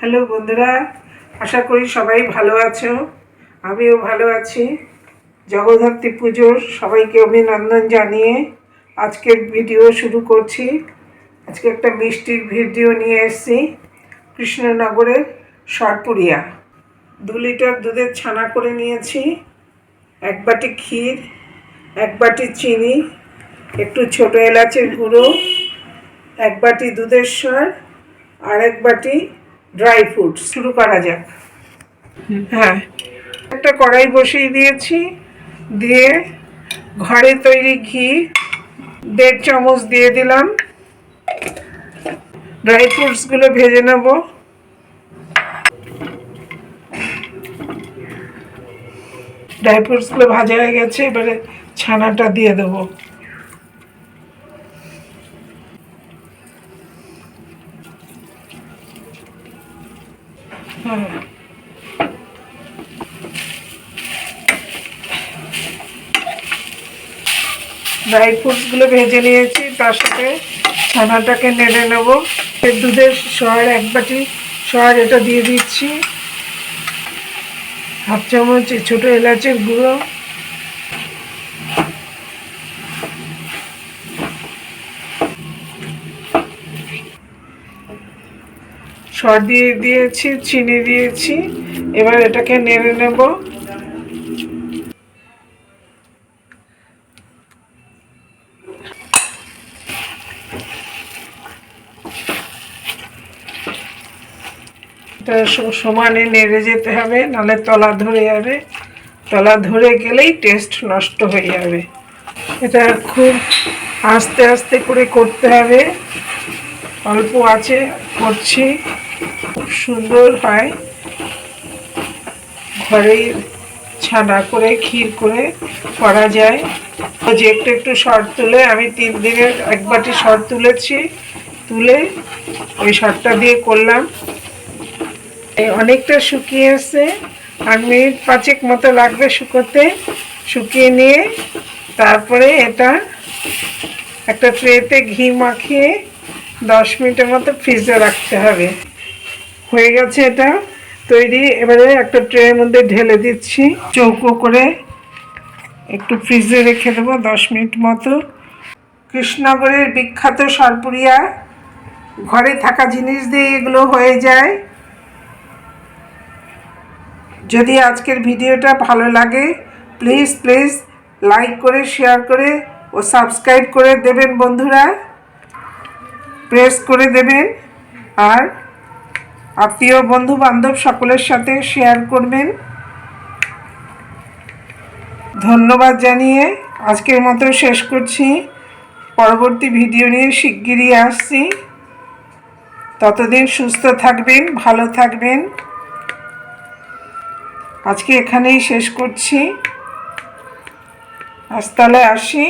Hello বন্ধুরা, আশা করি সবাই ভালো আছো। আমিও ভালো আছি। জগদ্ধাত্রী পুজোর সবাইকে অভিনন্দন জানিয়ে আজকের ভিডিও শুরু করছি। আজকে একটা মিষ্টির ভিডিও নিয়ে এসেছি কৃষ্ণনগরের সরপুরিয়া। দু লিটার দুধের ছানা করে নিয়েছি, এক বাটি ক্ষীর, এক বাটি চিনি, একটু ছোটো এলাচের গুঁড়ো, এক বাটি দুধের স্বর আর এক বাটি ড্রাই ফ্রুট শুরু করা যাক। হ্যাঁ একটা কড়াই বসিয়ে দিয়েছি, দিয়ে ঘরে তৈরি ঘি, দেড় চামচ দিয়ে দিলাম। ড্রাই ফ্রুটসগুলো ভেজে নেব। ড্রাই ফ্রুটসগুলো ভাজা হয়ে গেছে, এবারে ছানাটা দিয়ে দেবো। ড্রাই ফ্রুটসগুলো ভেজে নিয়েছি, তার সাথে ছানাটাকে নেড়ে নেব। দুধের সর এক বাটি সর এটা দিয়ে দিচ্ছি। হাফ চামচ ছোটো এলাচের গুঁড়ো। সর দিয়ে দিয়েছি, চিনি দিয়েছি। এবার এটাকে নেড়ে নেব। সমানে নেড়ে যেতে হবে, নাহলে তলা ধরে যাবে। তলা ধরে গেলেই টেস্ট নষ্ট হয়ে যাবে। এটা খুব আস্তে আস্তে করে করতে হবে। অল্প আছে, করছি। খুব সুন্দর হয়। ঘরেই ছানা করে, ক্ষীর করে করা যায়। যে একটু একটু শর্ট তুলে, আমি তিন দিনের এক বাটি শর্ট তুলেছি, তুলে ওই শর্টটা দিয়ে করলাম। অনেকটা শুকিয়ে এসে আর মিনিট পাঁচেক মতো লাগবে শুকোতে। শুকিয়ে নিয়ে তারপরে এটা একটা ট্রেতে ঘি মাখিয়ে দশ মিনিটের মতো ফ্রিজে রাখতে হবে। হয়ে গেছে এটা তৈরি। এবারে একটা ট্রের মধ্যে ঢেলে দিচ্ছি। চৌকো করে একটু ফ্রিজে রেখে দেবো দশ মিনিট মতো। কৃষ্ণনগরের বিখ্যাত সরপুরিয়া, ঘরে থাকা জিনিস দিয়ে এগুলো হয়ে যায়। যদি আজকের ভিডিওটা ভালো লাগে প্লিজ প্লিজ লাইক করে শেয়ার করে ও সাবস্ক্রাইব করে দেবেন বন্ধুরা। প্রেস করে দেবেন। আর আত্মীয় বন্ধু বান্ধব সকলের সাথে শেয়ার করবেন। ধন্যবাদ জানিয়ে আজকের মতো শেষ করছি। পরবর্তী ভিডিও নিয়ে শিগগিরই আসছি। ততদিন সুস্থ থাকবেন, ভালো থাকবেন। আজকে এখানেই শেষ করছি। আজ তাহলে আসি।